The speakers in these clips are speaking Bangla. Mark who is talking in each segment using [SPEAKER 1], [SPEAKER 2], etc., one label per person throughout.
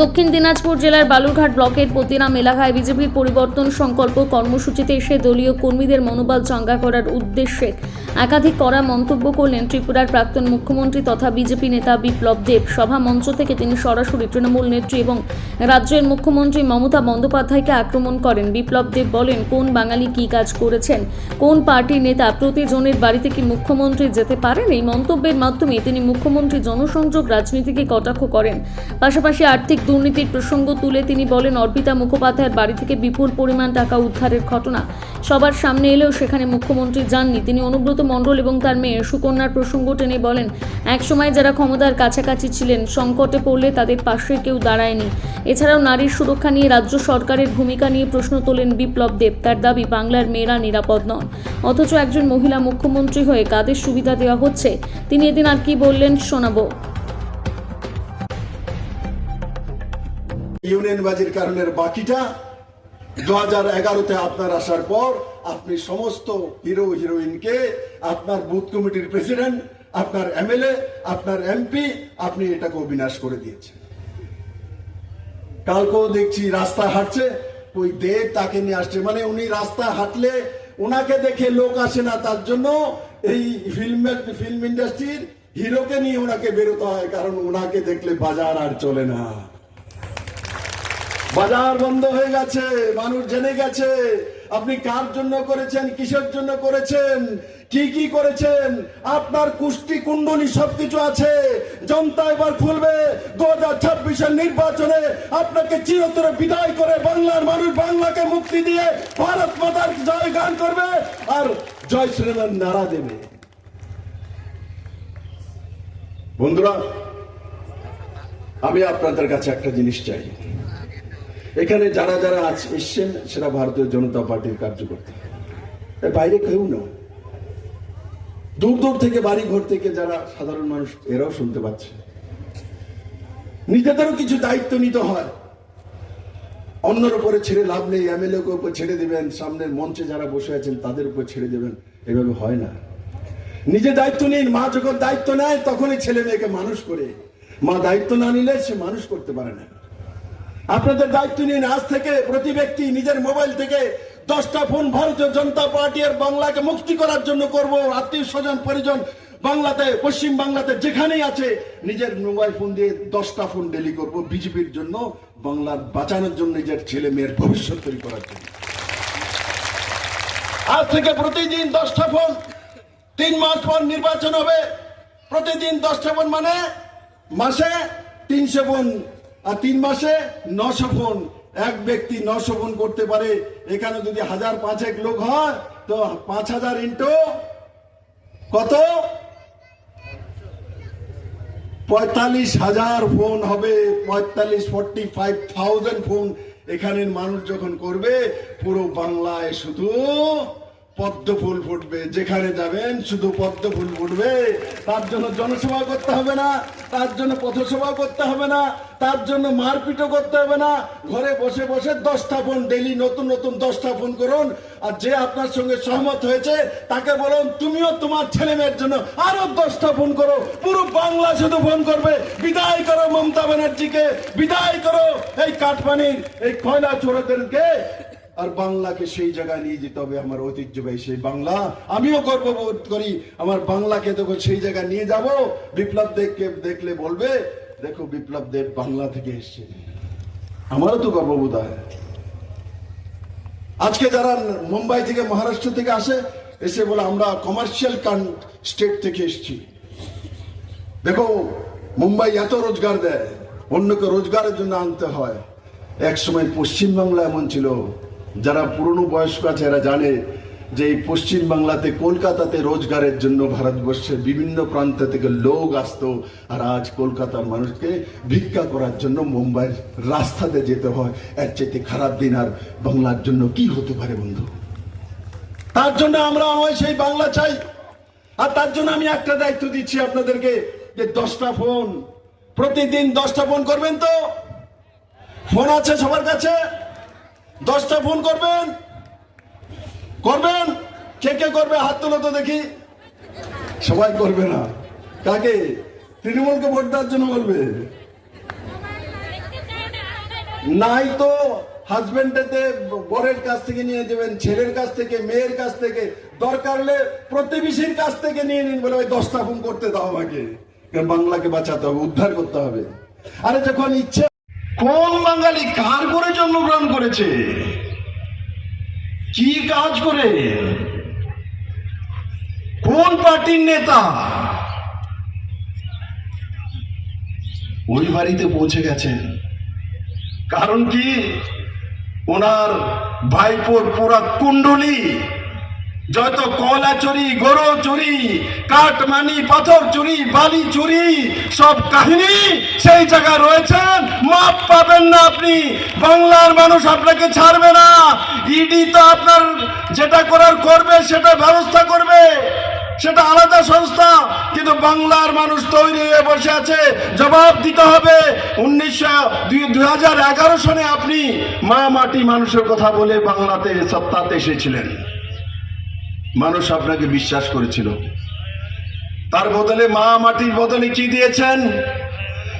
[SPEAKER 1] দক্ষিণ দিনাজপুর জেলার বালুরঘাট ব্লকের পতিরাম এলাকায় বিজেপির পরিবর্তন সংকল্প কর্মসূচিতে এসে দলীয় কর্মীদের মনোবল চাঙ্গা করার উদ্দেশ্যে একাধিক করা মন্তব্য করলেন ত্রিপুরার প্রাক্তন মুখ্যমন্ত্রী তথা বিজেপি নেতা বিপ্লব দেব। সভা মঞ্চ থেকে তিনি সরাসরি তৃণমূল নেত্রী এবং রাজ্যের মুখ্যমন্ত্রী মমতা বন্দ্যোপাধ্যায়কে আক্রমণ করেন। বিপ্লব দেব বলেন, কোন বাঙালি কি কাজ করেছেন? কোন পার্টির নেতা প্রতিজনের বাড়িতে কি মুখ্যমন্ত্রী যেতে পারেন? এই মন্তব্যের মাধ্যমে তিনি মুখ্যমন্ত্রী জনসংযোগ রাজনীতিকে কটাক্ষ করেন। পাশাপাশি আর্থিক দুর্নীতির প্রসঙ্গ তুলে তিনি বলেন, অর্পিতা মুখোপাধ্যায়ের বাড়ি থেকে বিপুল পরিমাণ টাকা উদ্ধারের ঘটনা। সবার সামনে এলেও সেখানে মুখ্যমন্ত্রী যাননি। তিনি অনুব্রত মণ্ডল এবং তার মেয়ে সুকন্যার প্রসঙ্গ টেনে বলেন, একসময় যারা ক্ষমতার কাছাকাছি ছিলেন, সংকটে পড়লে তাদের পাশে কেউ দাঁড়ায়নি। এছাড়াও নারীর সুরক্ষা নিয়ে রাজ্য সরকারের ভূমিকা নিয়ে প্রশ্ন তোলেন বিপ্লব দেব। তার দাবি, বাংলার মেয়েরা নিরাপদ নন। অথচ একজন মহিলা মুখ্যমন্ত্রী হয়ে কাদের সুবিধা দেওয়া হচ্ছে? তিনি এদিন আর কি বললেন, শোনাবো।
[SPEAKER 2] ইউনিয়ন বাজির কারণের বাকিটা দু হাজার এগারোতে আপনার আসার পর আপনি সমস্ত হিরো, হিরোইনকে আপনার বুথ কমিটির প্রেসিডেন্ট, আপনার এমএলএ, আপনার এমপি, আপনি এটাকে বিনাশ করে দিয়েছেন। কালকেও দেখছি রাস্তা হাঁটছে, ওই দেব তাকে নিয়ে আসছে। মানে উনি রাস্তা হাঁটলে ওনাকে দেখে লোক আসে না, তার জন্য এই ফিল্ম ফিল্ম ইন্ডাস্ট্রির হিরোকে নিয়ে ওনাকে বেরোতে হয়, কারণ ওনাকে দেখলে বাজার আর চলে না। বাজার বন্ধ হয়ে গেছে, মানুষ জেনে গেছে। আপনি কার জন্য করেছেন, কিসের জন্য করেছেন, কি কি করেছেন? আপনার কুষ্টি, কুণ্ডলী সবকিছু আছে। জনতা এবার খুলবে দু হাজার ছাব্বিশের নির্বাচনে। আপনাকে চিরতরে বিদায় করে বাংলার মানুষ বাংলাকে মুক্তি দিয়ে ভারত মাতার জয় গান করবে আর জয় শ্রীরাম নারা দেবে। বন্ধুরা, আমি আপনাদের কাছে একটা জিনিস চাই। এখানে যারা যারা আজ এসছেন সেটা ভারতীয় জনতা পার্টির কার্যকর্তা। বাইরে কেউ না দূর দূর থেকে বাড়ি ঘর থেকে যারা সাধারণ মানুষ, এরাও শুনতে পাচ্ছে। নিজেদেরও কিছু দায়িত্ব নিতে হয়। অন্যের উপরে ছেড়ে লাভ নেই এমএলএ উপর ছেড়ে দেবেন, সামনের মঞ্চে যারা বসে আছেন, তাদের উপর ছেড়ে দেবেন, এভাবে হয় না। নিজে দায়িত্ব নিন, মা যখন দায়িত্ব নেয়, তখনই ছেলে মেয়েকে মানুষ করে। মা দায়িত্ব না নিলে সে মানুষ করতে পারে না। আপনাদের দায়িত্ব নিন, আজ থেকে প্রতি ব্যক্তি নিজের মোবাইল থেকে দশটা ফোন ভারতীয় জনতা পার্টি আর বাংলাকে মুক্তি করার জন্য করব। আত্মীয় স্বজন, পরিজন, বাংলাতে, পশ্চিম বাংলাতে যেখানেই আছে, নিজের মোবাইল ফোন দিয়ে দশটা ফোন ডেলি করব বিজেপির জন্য, বাংলার বাঁচানোর জন্য নিজের ছেলে মেয়ের ভবিষ্যৎ তৈরি করার জন্য। আজ থেকে প্রতিদিন দশটা ফোন, তিন মাস পর নির্বাচন হবে। প্রতিদিন দশটা ফোন মানে মাসে তিনশো ফোন আর তিন মাসে নশো ফোন, এক ব্যক্তি নশো ফোন করতে পারে। এখানে যদি হাজার পাঁচেক লোক হয়, তো পাঁচ হাজার ইন্টু কত? পঁয়তাল্লিশ হাজার ফোন হবে, পঁয়তাল্লিশ, ফোরটি ফাইভ থাউজেন্ড ফোন। এখানের মানুষ যখন করবে, পুরো বাংলায় শুধু পদ্ম ফুল ফুটবে, যেখানে যাবেন শুধু পদ্ম ফুল ফুটবে। তার জন্য জনসভা করতে হবে না, তার জন্য পথসভা করতে হবে না, তার জন্য মারপিটও করতে হবে না। ঘরে বসে বসে দশটা ফোন ডেলি নতুন নতুন দশটা ফোন করুন। আর যে আপনার সঙ্গে সহমত হয়েছে, তাকে বলুন, তুমিও তোমার ছেলে মেয়ের জন্য আরও দশটা ফোন করো। পুরো বাংলা শুধু ফোন করবে। বিদায় করো মমতা ব্যানার্জিকে, বিদায় করো। এই কাঠপানির এই কয়লা চোরদেরকে আর বাংলাকে সেই জায়গায় নিয়ে যেতে হবে আমার ঐতিহ্যবাহী সেই বাংলা। আমিও গর্ববোধ করি আমার বাংলাকে তখন সেই জায়গায় নিয়ে যাব। বিপ্লব দেবকে দেখলে বলবে, দেখো বিপ্লব দেব বাংলা থেকে এসছে। আমারও তো গর্ববোধ হয়। আজকে যারা মুম্বাই থেকে মহারাষ্ট্র থেকে আসে, এসে বলে, আমরা কমার্শিয়াল স্টেট থেকে এসেছি। দেখো, মুম্বাই এত রোজগার দেয়, অন্যকে রোজগারের জন্য আনতে হয়। এক সময় পশ্চিমবাংলা এমন ছিল যারা পুরনো বয়স্ক আছে, এরা জানে যে এই পশ্চিম বাংলাতে কলকাতাতে রোজগারের জন্য ভারতবর্ষের বিভিন্ন প্রান্ত থেকে লোক আসতো, আর আজ কলকাতার মানুষকে ভিক্ষা করার জন্য মুম্বাইয়ের রাস্তাতে যেতে হয়। এর চাইতে খারাপ দিন আর বাংলার জন্য কি হতে পারে বন্ধু? তার জন্য আমরা আমায় সেই বাংলা চাই। আর তার জন্য আমি একটা দায়িত্ব দিচ্ছি আপনাদেরকে, যে দশটা ফোন, প্রতিদিন দশটা ফোন করবেন তো? ফোন আছে সবার কাছে? দশটা ফোন করবেন? করবেন? কে কে করবে? হাত তোলো তো দেখি। সবাই করবে না। কাকে? তৃণমূলকে ভোট দেওয়ার জন্য বলবে। নাই তো। হাজবেন্ডেতে বরের কাছ থেকে নিয়ে যাবেন, ছেলের কাছ থেকে, মেয়ের কাছ থেকে। দরকার হলে প্রতিবেশীর কাছ থেকে নিয়ে নিন বলে ওই দশটা ফোন করতে দাও আমাকে। বাংলাকে বাঁচাতে হবে, উদ্ধার করতে হবে। আরে যখন ইচ্ছে কোন বাঙালি কার করে জন্মগ্রহণ করেছে? কি কাজ করে? কোন পার্টির নেতা? ওই বাড়িতে পৌঁছে গেছেন কারণ কি? ওনার ভাইপোর পুরা কুণ্ডলি যত কয়লা চুরি, গরু চুরি কাঠমানি পাথর চুরি, বালি চুরি, সব কাহিনী সেই জায়গায় রয়েছেন মাপ পাবেন না আপনি। বাংলার মানুষ আপনাকে ছাড়বে না। ইডি তো আপনার যেটা করার করবে, সেটা ব্যবস্থা করবে। সেটা আলাদা সংস্থা। কিন্তু বাংলার মানুষ তৈরি হয়ে বসে আছে। জবাব দিতে হবে। উনিশশো দুই হাজার এগারো সনে আপনি মা মাটি মানুষের কথা বলে বাংলাতে সত্তাতে এসেছিলেন। মানুষ আপনাকে বিশ্বাস করেছিল। তার বদলে মা মাটির বদলে কি দিয়েছেন?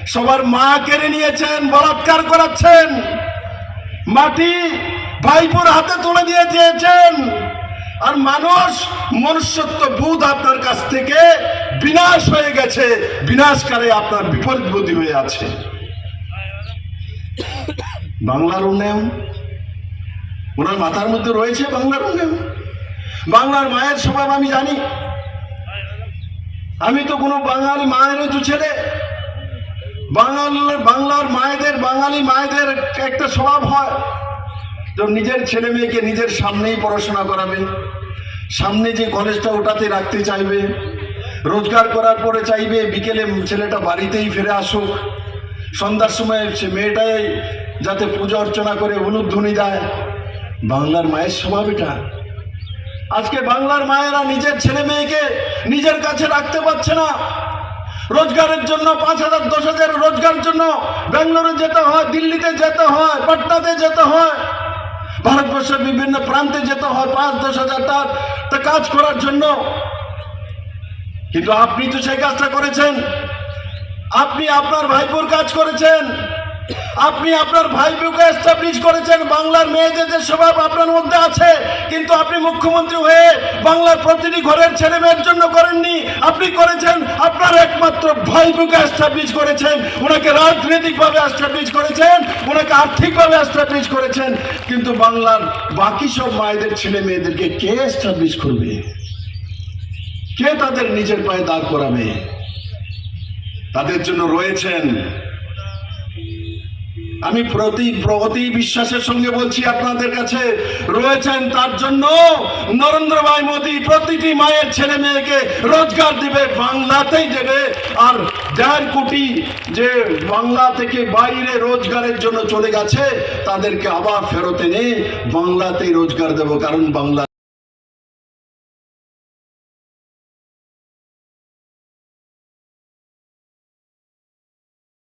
[SPEAKER 2] সবার মা কেড়ে নিয়েছেন, বলাৎকার করাচ্ছেন। মাটি ভাইপোর হাতে তুলে দিয়ে দিয়েছেন। আর মানুষ মনুষ্যত্ব বোধ আপনার কাছ থেকে বিনাশ হয়ে গেছে বিনাশকারে আপনার বিপরীত বুদ্ধি হয়ে আছে। বাংলার উন্নয়ন, ওনার মাথার মধ্যে রয়েছে বাংলার উন্নয়ন। বাংলার মায়ের স্বভাব আমি জানি। আমি তো কোনো বাঙালি মায়েরও তো ছেলে। বাঙাল, বাংলার মায়েদের, বাঙালি মায়েদের একটা স্বভাব হয়। তো নিজের ছেলে মেয়েকে নিজের সামনেই পড়াশোনা করাবে। সামনে যে কলেজটা ওটাতে রাখতে চাইবে। রোজগার করার পরে চাইবে বিকেলে ছেলেটা বাড়িতেই ফিরে আসুক। সন্ধ্যার সময় সে মেয়েটাই যাতে পূজা অর্চনা করে উলুধ্বনি দেয়। বাংলার মায়ের স্বভাব এটা। আজকে বাংলার মায়েরা নিজের ছেলে মেয়েকে নিজের কাছে রাখতে পারছে না। রোজগারের জন্য পাঁচ হাজার, দশ হাজার রোজগার জন্য ব্যাঙ্গালোরে যেতে হয়, দিল্লিতে যেতে হয়, পাটনাতে যেতে হয়। ভারতবর্ষের বিভিন্ন প্রান্তে যেতে হয়, পাঁচ, দশ হাজার তা কাজ করার জন্য। কিন্তু আপনি তো সেই কাজটা করেছেন। আপনি আপনার ভাইপোর কাজ করেছেন। আপনি আপনার ভাইপোকে এস্টাবলিশ করেছেন, বাংলার মেয়েদের যে স্বভাব আপনার মধ্যে আছে, কিন্তু আপনি মুখ্যমন্ত্রী হয়ে বাংলার প্রতিটি ঘরের ছেলে মেয়ের জন্য করেননি। আপনি করেছেন, আপনার একমাত্র ভাইপোকে এস্টাবলিশ করেছেন। ওনাকে রাজনৈতিকভাবে এস্টাবলিশ করেছেন, ওনাকে আর্থিকভাবে এস্টাবলিশ করেছেন। কিন্তু বাংলার বাকি সব মায়েদের, ছেলে মেয়েদেরকে কে এস্টাবলিশ করবে? কে তাদের নিজের পায়ে দাঁড় করাবে? তাদের জন্য রয়েছেন আমি প্রতি প্রগতি বিশ্বাসের সঙ্গে বলছি আপনাদের কাছে রয়েছেন, তার জন্য নরেন্দ্র ভাই মোদী প্রতিটি মায়ের ছেলে মেয়েকে রোজগার দিবে, বাংলাতেই দেবে। আর দেড় কোটি যে বাংলা থেকে বাইরে রোজগারের জন্য চলে গেছে, তাদেরকে আবার ফেরত এনে বাংলাতেই রোজগার দেবো, কারণ বাংলা